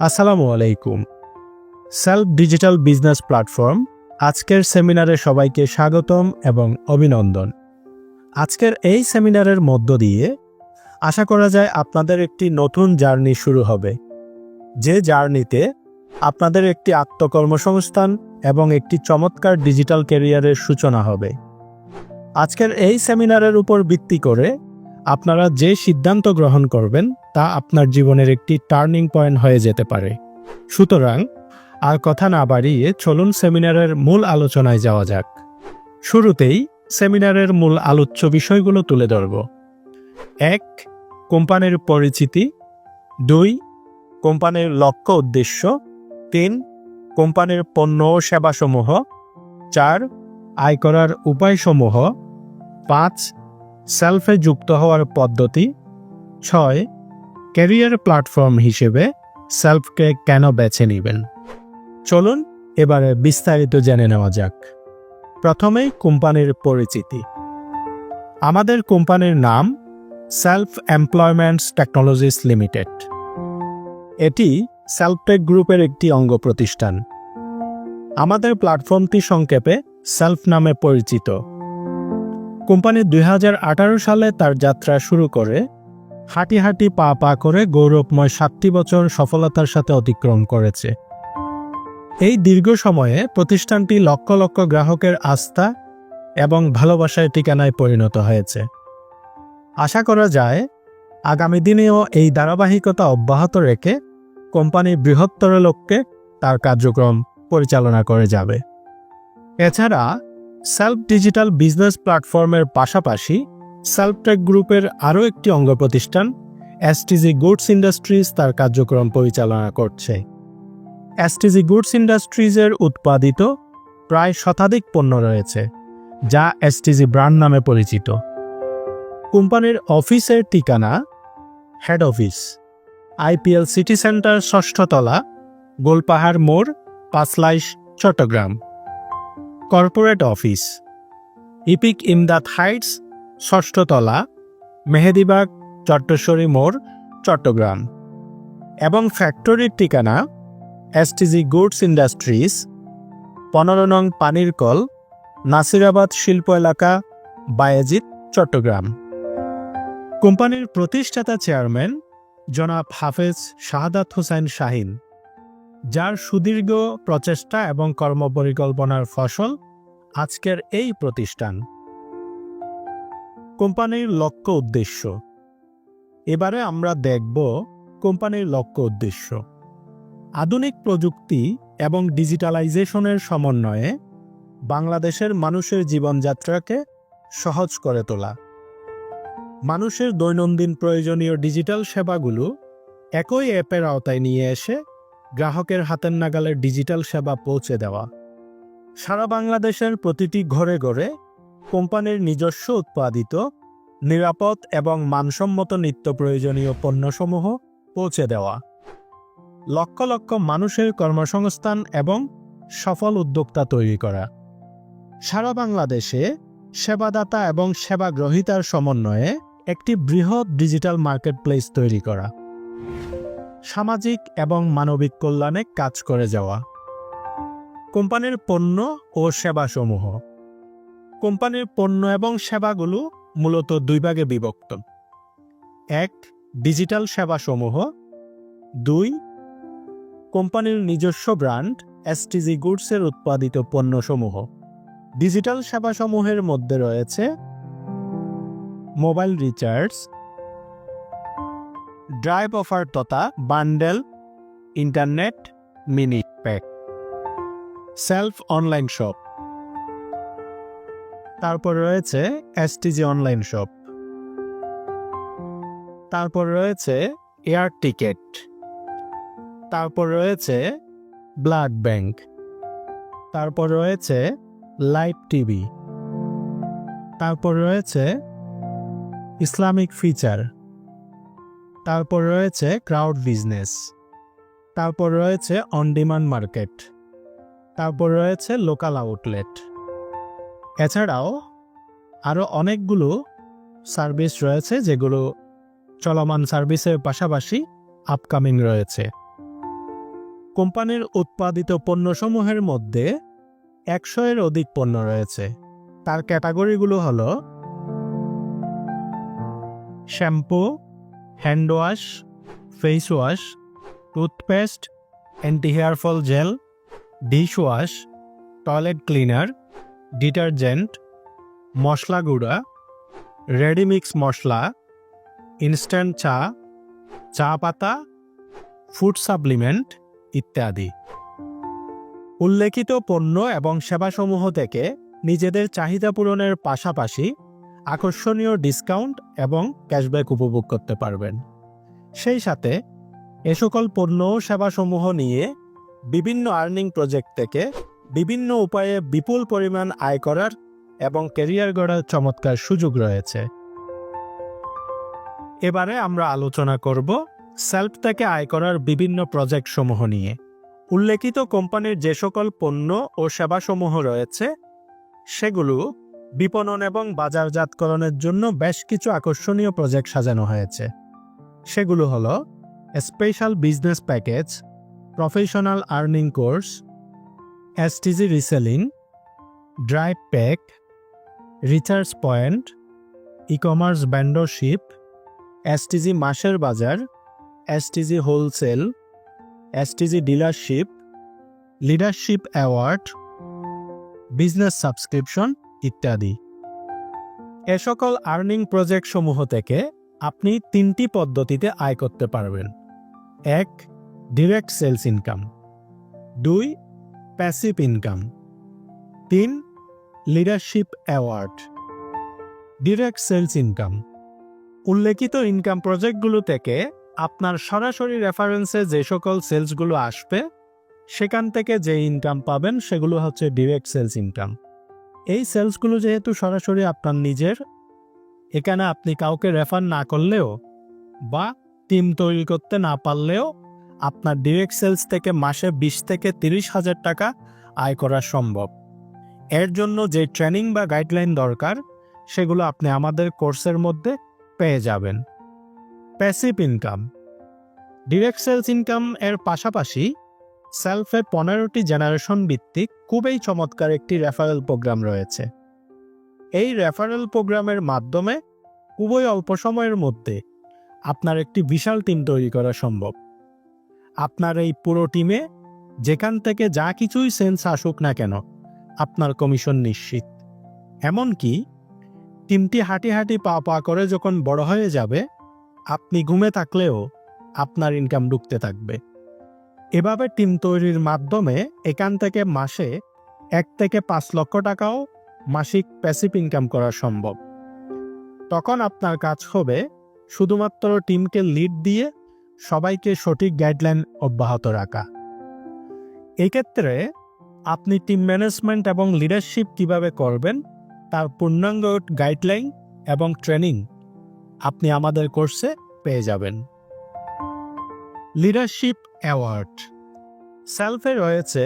আসসালামু আলাইকুম। Self digital business platform আজকের সেমিনারে সবাইকে স্বাগতম এবং অভিনন্দন। আজকের এই সেমিনারের মধ্য দিয়ে আশা করা যায় আপনাদের একটি নতুন জার্নি শুরু হবে। যে জার্নিতে আপনাদের একটি আত্মকর্মসংস্থান এবং একটি চমৎকার ডিজিটাল ক্যারিয়ারের সূচনা হবে। আজকের এই সেমিনারের উপর ভিত্তি করে আপনারা যে সিদ্ধান্ত গ্রহণ করবেন তা আপনার জীবনের একটি টার্নিং পয়েন্ট হয়ে যেতে পারে। সুতরাং, আর কথা না বাড়িয়ে চলুন সেমিনারের মূল আলোচনায় যাওয়া যাক। শুরুতেই সেমিনারের মূল আলোচ্য বিষয়গুলো তুলে ধরব। এক, কোম্পানির পরিচিতি। দুই, কোম্পানির লক্ষ্য উদ্দেশ্য। তিন, কোম্পানির পণ্য ও সেবাসমূহ। চার, আয় করার উপায়সমূহ। পাঁচ সেলফে যুক্ত হওয়ার পদ্ধতি। ছয় ক্যারিয়ার প্ল্যাটফর্ম হিসেবে সেলফকে কেন বেছে নেবেন? চলুন এবারে বিস্তারিত জেনে নেওয়া যাক। প্রথমেই কোম্পানির পরিচিতি। আমাদের কোম্পানির নাম সেলফ এমপ্লয়মেন্টস টেকনোলজিস লিমিটেড এটি সেলফটেক গ্রুপের একটি অঙ্গ প্রতিষ্ঠান। আমাদের প্ল্যাটফর্মটি সংক্ষেপে সেলফ নামে পরিচিত। কোম্পানি দুই হাজার আঠারো সালে তার যাত্রা শুরু করে। হাঁটি হাঁটি পা পা করে গৌরবময় সাতটি বছর সফলতার সাথে অতিক্রম করেছে। এই দীর্ঘ সময়ে প্রতিষ্ঠানটি লক্ষ লক্ষ গ্রাহকের আস্থা এবং ভালোবাসার ঠিকানায় পরিণত হয়েছে। আশা করা যায়, আগামী দিনেও এই ধারাবাহিকতা অব্যাহত রেখে কোম্পানি বৃহত্তর লক্ষ্যে তার কার্যক্রম পরিচালনা করে যাবে। এছাড়া সেলফ ডিজিটাল বিজনেস প্ল্যাটফর্মের পাশাপাশি সেলফটেক গ্রুপের আরও একটি অঙ্গ প্রতিষ্ঠান এসটিজি গুডস ইন্ডাস্ট্রিজ তার কার্যক্রম পরিচালনা করছে। এসটিজি গুডস ইন্ডাস্ট্রিজের উৎপাদিত প্রায় শতাধিক পণ্য রয়েছে, যা এসটিজি ব্র্যান্ড নামে পরিচিত। কোম্পানির অফিসের ঠিকানা head office IPL city centre ষষ্ঠতলা, Golpahar মোড় Panchlaish, Chattogram. Corporate office. Epic Imdad heights ষষ্ঠতলা Mehedibag, Chatteshwari মোড়, চট্টগ্রাম। এবং ফ্যাক্টরির ঠিকানা, এসটিজি গুডস ইন্ডাস্ট্রিজ, পনেরো নং পানির কল, নাসিরাবাদ শিল্প এলাকা বায়েজিৎ চট্টগ্রাম। কোম্পানির প্রতিষ্ঠাতা চেয়ারম্যান জনাব হাফেজ শাহাদাত হোসেন শাহিন। যার সুদীর্ঘ প্রচেষ্টা এবং কর্মপরিকল্পনার ফসল আজকের এই প্রতিষ্ঠান। কোম্পানির লক্ষ্য উদ্দেশ্য। এবারে আমরা দেখব কোম্পানির লক্ষ্য উদ্দেশ্য। আধুনিক প্রযুক্তি এবং ডিজিটালাইজেশনের সমন্বয়ে বাংলাদেশের মানুষের জীবনযাত্রাকে সহজ করে তোলা। মানুষের দৈনন্দিন প্রয়োজনীয় ডিজিটাল সেবাগুলো একই অ্যাপের আওতায় নিয়ে এসে গ্রাহকের হাতের নাগালে ডিজিটাল সেবা পৌঁছে দেওয়া। সারা বাংলাদেশের প্রতিটি ঘরে ঘরে কোম্পানির নিজস্ব উৎপাদিত, নিরাপদ এবং মানসম্মত নিত্য প্রয়োজনীয় পণ্যসমূহ পৌঁছে দেওয়া। লক্ষ লক্ষ মানুষের কর্মসংস্থান এবং সফল উদ্যোক্তা তৈরি করা। সারা বাংলাদেশে সেবাদাতা এবং সেবা গ্রহীতার সমন্বয়ে একটি বৃহৎ ডিজিটাল মার্কেটপ্লেস তৈরি করা। সামাজিক এবং মানবিক কল্যাণে কাজ করে যাওয়া। কোম্পানির পণ্য ও সেবাসমূহ। কোম্পানির পণ্য এবং সেবাগুলো মূলত দুই ভাগে বিভক্ত। এক, ডিজিটাল সেবাসমূহ। দুই, কোম্পানির নিজস্ব ব্র্যান্ড, এসটিজি গুডসের উৎপাদিত পণ্যসমূহ। ডিজিটাল সেবাসমূহের মধ্যে রয়েছে মোবাইল রিচার্জ ড্রাইভ অফার তথা bundle internet mini pack shelf online shop তারপর রয়েছে এসটিজি অনলাইন শপ তারপর রয়েছে এয়ার টিকেট তারপর রয়েছে ব্লাড ব্যাংক তারপর রয়েছে লাইভ টিভি তারপর রয়েছে ইসলামিক ফিচার তারপর রয়েছে ক্রাউড বিজনেস তারপর রয়েছে অন ডিমান্ড মার্কেট তারপর রয়েছে লোকাল আউটলেট এছাড়াও আরও অনেকগুলো সার্ভিস রয়েছে যেগুলো চলমান সার্ভিসের পাশাপাশি আপকামিং রয়েছে। কোম্পানির উৎপাদিত পণ্যসমূহের মধ্যে একশো এর অধিক পণ্য রয়েছে। তার ক্যাটাগরিগুলো হল shampoo hand wash, face wash, toothpaste anti hair fall gel, dish wash, toilet cleaner, detergent, মশলা গুঁড়া, রেডিমিক্স মশলা, ইনস্ট্যান্ট চা চা পাতা, ফুড সাপ্লিমেন্ট ইত্যাদি। উল্লেখিত পণ্য এবং সেবাসমূহ থেকে নিজেদের চাহিদা পূরণের পাশাপাশি আকর্ষণীয় ডিসকাউন্ট এবং ক্যাশব্যাক উপভোগ করতে পারবেন। সেই সাথে এ সকল পণ্য ও সেবাসমূহ নিয়ে বিভিন্ন আর্নিং প্রজেক্ট থেকে বিভিন্ন উপায়ে বিপুল পরিমাণ আয় করার এবং ক্যারিয়ার গড়ার চমৎকার সুযোগ রয়েছে। এবারে আমরা আলোচনা করব সেলফ থেকে আয় করার বিভিন্ন প্রজেক্ট সমূহ নিয়ে। উল্লেখিত কোম্পানির যে সকল পণ্য ও সেবাসমূহ রয়েছে, সেগুলো বিপণন এবং বাজারজাতকরণের জন্য বেশ কিছু আকর্ষণীয় প্রজেক্ট সাজানো হয়েছে। সেগুলো হলো special business package, professional earning course, STG reselling drive pack, recharge point e commerce ব্যান্ডরশিপ STG মাসের বাজার, STG wholesale, STG dealership, leadership award, business subscription ইত্যাদি। এ সকল আর্নিং প্রজেক্ট সমূহ থেকে আপনি তিনটি পদ্ধতিতে আয় করতে পারবেন। এক ডিরেক্ট সেলস ইনকাম দুই প্যাসিভ ইনকাম তিন leadership award direct sales income উল্লেখিত ইনকাম প্রজেক্টগুলো থেকে আপনার সরাসরি রেফারেন্সে যে সকল সেলসগুলো আসবে, সেখান থেকে যে ইনকাম পাবেন, সেগুলো হচ্ছে ডিরেক্ট সেলস ইনকাম এই সেলসগুলো যেহেতু সরাসরি আপনার নিজের, এখানে আপনি কাউকে রেফার না করলেও বা টিম তৈরি করতে না পারলেও আপনার ডিরেক্ট সেলস থেকে মাসে বিশ থেকে তিরিশ হাজার টাকা আয় করা সম্ভব। এর জন্য যে ট্রেনিং বা গাইডলাইন দরকার, সেগুলো আপনি আমাদের কোর্সের মধ্যে পেয়ে যাবেন। Passive income. Direct sales income এর পাশাপাশি সেলফে পনেরোটি জেনারেশন ভিত্তিক খুবই চমৎকার একটি রেফারেল প্রোগ্রাম রয়েছে। এই রেফারেল প্রোগ্রামের মাধ্যমে খুবই অল্প সময়ের মধ্যে আপনার একটি বিশাল টিম তৈরি করা সম্ভব। আপনার এই পুরো টিমে যেখান থেকে যা কিছুই সেন্স আসুক না কেন, আপনার কমিশন নিশ্চিত। এমনকি টিমটি হাঁটি হাঁটি পা পা করে যখন বড় হয়ে যাবে, আপনি ঘুমে থাকলেও আপনার ইনকাম ঢুকতে থাকবে। এভাবে টিম তৈরির মাধ্যমে এখান থেকে মাসে এক থেকে পাঁচ লক্ষ টাকাও মাসিক প্যাসিভ ইনকাম করা সম্ভব। তখন আপনার কাজ হবে শুধুমাত্র টিমকে লিড দিয়ে সবাইকে সঠিক গাইডলাইন অব্যাহত রাখা। এক্ষেত্রে আপনি টিম ম্যানেজমেন্ট এবং লিডারশিপ কীভাবে করবেন তার পূর্ণাঙ্গ গাইডলাইন এবং ট্রেনিং আপনি আমাদের কোর্সে পেয়ে যাবেন। Leadership award. সেলফে রয়েছে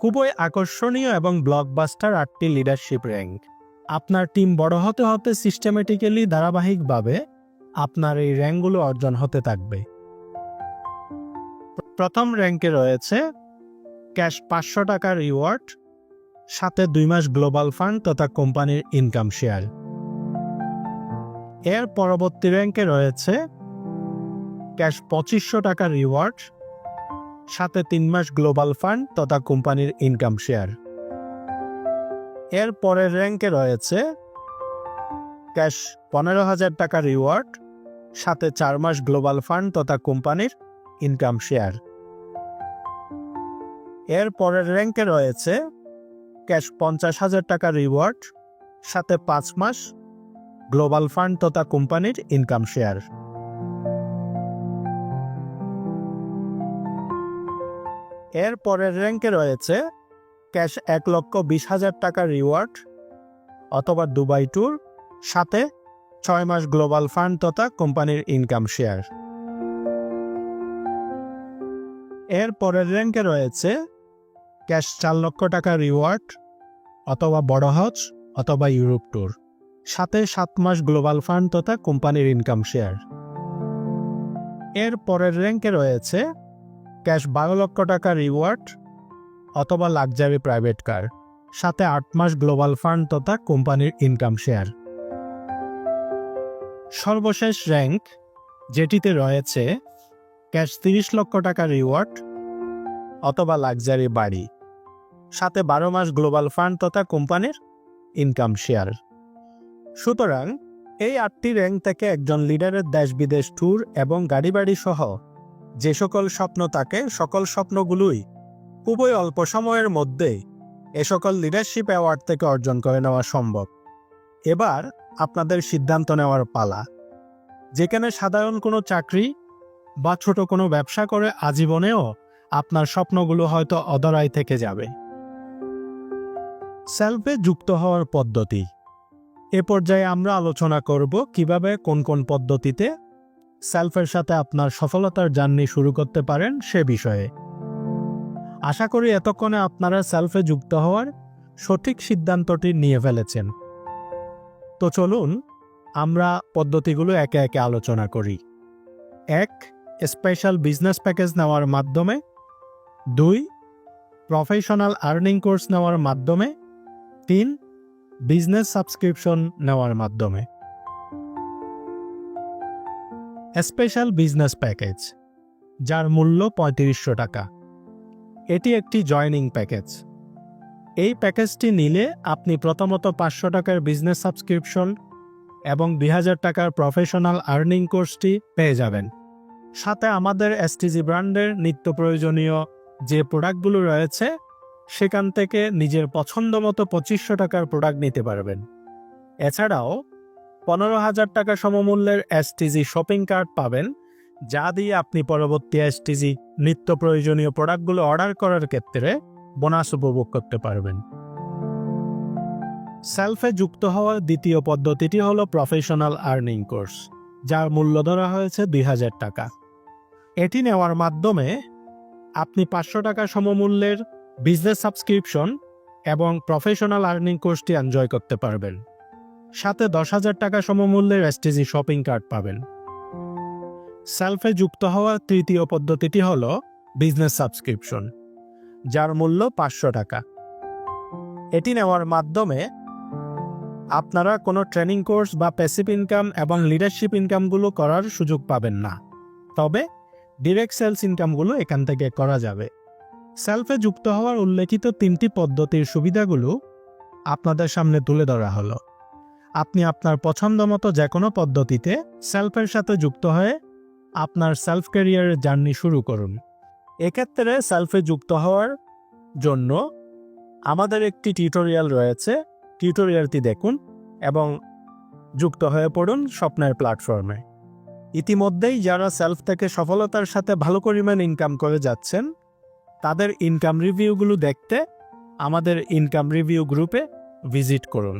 খুবই আকর্ষণীয় এবং ব্লকবাস্টার আটটি লিডারশিপ র্যাঙ্ক। আপনার টিম বড় হতে হতে সিস্টেমেটিক্যালি ধারাবাহিকভাবে আপনার এই র্যাঙ্কগুলো অর্জন হতে থাকবে। প্রথম র্যাঙ্কে রয়েছে ক্যাশ পাঁচশো টাকার রিওয়ার্ড, সাথে দুই মাস গ্লোবাল ফান্ড তথা কোম্পানির ইনকাম শেয়ার। এর পরবর্তী র্যাঙ্কে রয়েছে ক্যাশ পঁচিশশো টাকার রিওয়ার্ড, সাথে তিন মাস গ্লোবাল ফান্ড তথা কোম্পানির ইনকাম শেয়ার। এর পরের র্যাঙ্কে রয়েছে ক্যাশ পনেরো হাজার টাকা রিওয়ার্ড, সাথে চার মাস গ্লোবাল ফান্ড তথা কোম্পানির ইনকাম শেয়ার। এর পরের র্যাঙ্কে রয়েছে ক্যাশ পঞ্চাশ হাজার টাকা রিওয়ার্ড, সাথে পাঁচ মাস গ্লোবাল ফান্ড তথা কোম্পানির ইনকাম শেয়ার। এর পরের র্যাঙ্কে রয়েছে ক্যাশ এক লক্ষ বিশ হাজার টাকার রিওয়ার্ড অথবা দুবাই ট্যুর, সাথে ছয় মাস গ্লোবাল ফান্ড তথা কোম্পানির ইনকাম শেয়ার। এর পরের র্যাঙ্কে রয়েছে ক্যাশ চার লক্ষ টাকা রিওয়ার্ড অথবা বড় হজ অথবা ইউরোপ ট্যুর, সাথে সাত মাস গ্লোবাল ফান্ড তথা কোম্পানির ইনকাম শেয়ার। এর পরের র্যাঙ্কে রয়েছে ক্যাশ বারো লক্ষ টাকা রিওয়ার্ড অথবা লাক্সারি প্রাইভেট কার, সাথে আট মাস গ্লোবাল ফান্ড তথা কোম্পানির ইনকাম শেয়ার। সর্বশেষ র্যাঙ্ক যেটিতে রয়েছে, ক্যাশ তিরিশ লক্ষ টাকা রিওয়ার্ড অথবা লাক্সারি বাড়ি, সাথে বারো মাস গ্লোবাল ফান্ড তথা কোম্পানির ইনকাম শেয়ার। সুতরাং এই আটটি র্যাঙ্ক থেকে একজন লিডারের দেশ বিদেশ ট্যুর এবং গাড়ি বাড়ি সহ যে সকল স্বপ্ন থাকে সকল স্বপ্নগুলোই খুবই অল্প সময়ের মধ্যে এ সকল লিডারশিপ অ্যাওয়ার্ড থেকে অর্জন করে নেওয়া সম্ভব। এবার আপনাদের সিদ্ধান্ত নেওয়ার পালা। যেখানে সাধারণ কোনো চাকরি বা ছোট কোনো ব্যবসা করে আজীবনেও আপনার স্বপ্নগুলো হয়তো অদরাই থেকে যাবে। সেলফে যুক্ত হওয়ার পদ্ধতি। এ পর্যায়ে আমরা আলোচনা করব কীভাবে কোন কোন পদ্ধতিতে সেলফের সাথে আপনার সফলতার জার্নি শুরু করতে পারেন সে বিষয়ে। আশা করি এতক্ষণে আপনারা সেলফে যুক্ত হওয়ার সঠিক সিদ্ধান্তটি নিয়ে ফেলেছেন। তো চলুন, আমরা পদ্ধতিগুলো একে একে আলোচনা করি। এক স্পেশাল বিজনেস প্যাকেজ নেওয়ার মাধ্যমে। দুই প্রফেশনাল আর্নিং কোর্স নেওয়ার মাধ্যমে। তিন বিজনেস সাবস্ক্রিপশন নেওয়ার মাধ্যমে। স্পেশাল বিজনেস প্যাকেজ যার মূল্য পঁয়ত্রিশশো টাকা। এটি একটি জয়নিং প্যাকেজ এই প্যাকেজটি নিলে আপনি প্রথমত পাঁচশো টাকার বিজনেস সাবস্ক্রিপশন এবং দুই হাজার টাকার প্রফেশনাল আর্নিং কোর্সটি পেয়ে যাবেন। সাথে আমাদের এসটিজি ব্র্যান্ডের নিত্য প্রয়োজনীয় যে প্রোডাক্টগুলো রয়েছে, সেখান থেকে নিজের পছন্দ মতো পঁচিশশো টাকার প্রোডাক্ট নিতে পারবেন। এছাড়াও পনেরো হাজার টাকা সমমূল্যের এসটিজি শপিং কার্ড পাবেন, যা দিয়ে আপনি পরবর্তী এসটিজি নিত্য প্রয়োজনীয় প্রোডাক্টগুলো অর্ডার করার ক্ষেত্রে বোনাস উপভোগ করতে পারবেন। সেলফে যুক্ত হওয়ার দ্বিতীয় পদ্ধতিটি হলো প্রফেশনাল আর্নিং কোর্স যার মূল্য ধরা হয়েছে দুই হাজার টাকা। এটি নেওয়ার মাধ্যমে আপনি পাঁচশো টাকা সমমূল্যের বিজনেস সাবস্ক্রিপশন এবং প্রফেশনাল আর্নিং কোর্সটি এনজয় করতে পারবেন। সাথে দশ হাজার টাকা সমমূল্যের এসটিজি শপিং কার্ড পাবেন। সেলফে যুক্ত হওয়ার তৃতীয় পদ্ধতিটি হল বিজনেস সাবস্ক্রিপশন, যার মূল্য পাঁচশো টাকা। এটি নেওয়ার মাধ্যমে আপনারা কোনো ট্রেনিং কোর্স বা প্যাসিভ ইনকাম এবং লিডারশিপ ইনকামগুলো করার সুযোগ পাবেন না। তবে ডিরেক্ট সেলস ইনকামগুলো এখান থেকে করা যাবে। সেলফে যুক্ত হওয়ার উল্লেখিত তিনটি পদ্ধতির সুবিধাগুলো আপনাদের সামনে তুলে ধরা হলো। আপনি আপনার পছন্দ মতো যে কোনো পদ্ধতিতে সেলফের সাথে যুক্ত হয়ে আপনার সেলফ ক্যারিয়ারের জার্নি শুরু করুন। এক্ষেত্রে সেলফে যুক্ত হওয়ার জন্য আমাদের একটি টিউটোরিয়াল রয়েছে। টিউটোরিয়ালটি দেখুন এবং যুক্ত হয়ে পড়ুন স্বপ্নের প্ল্যাটফর্মে ইতিমধ্যেই যারা সেলফ থেকে সফলতার সাথে ভালো পরিমাণ ইনকাম করে যাচ্ছেন, তাদের ইনকাম রিভিউগুলো দেখতে আমাদের ইনকাম রিভিউ গ্রুপে ভিজিট করুন।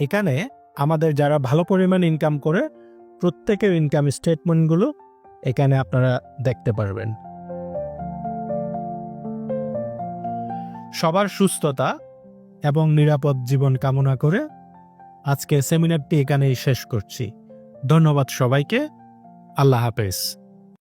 এখানে আমাদের যারা ভালো পরিমাণ ইনকাম করে, প্রত্যেকের ইনকাম স্টেটমেন্টগুলো এখানে আপনারা দেখতে পারবেন। সবার সুস্থতা এবং নিরাপদ জীবন কামনা করে আজকে সেমিনারটি এখানেই শেষ করছি। ধন্যবাদ সবাইকে। আল্লাহ হাফেজ।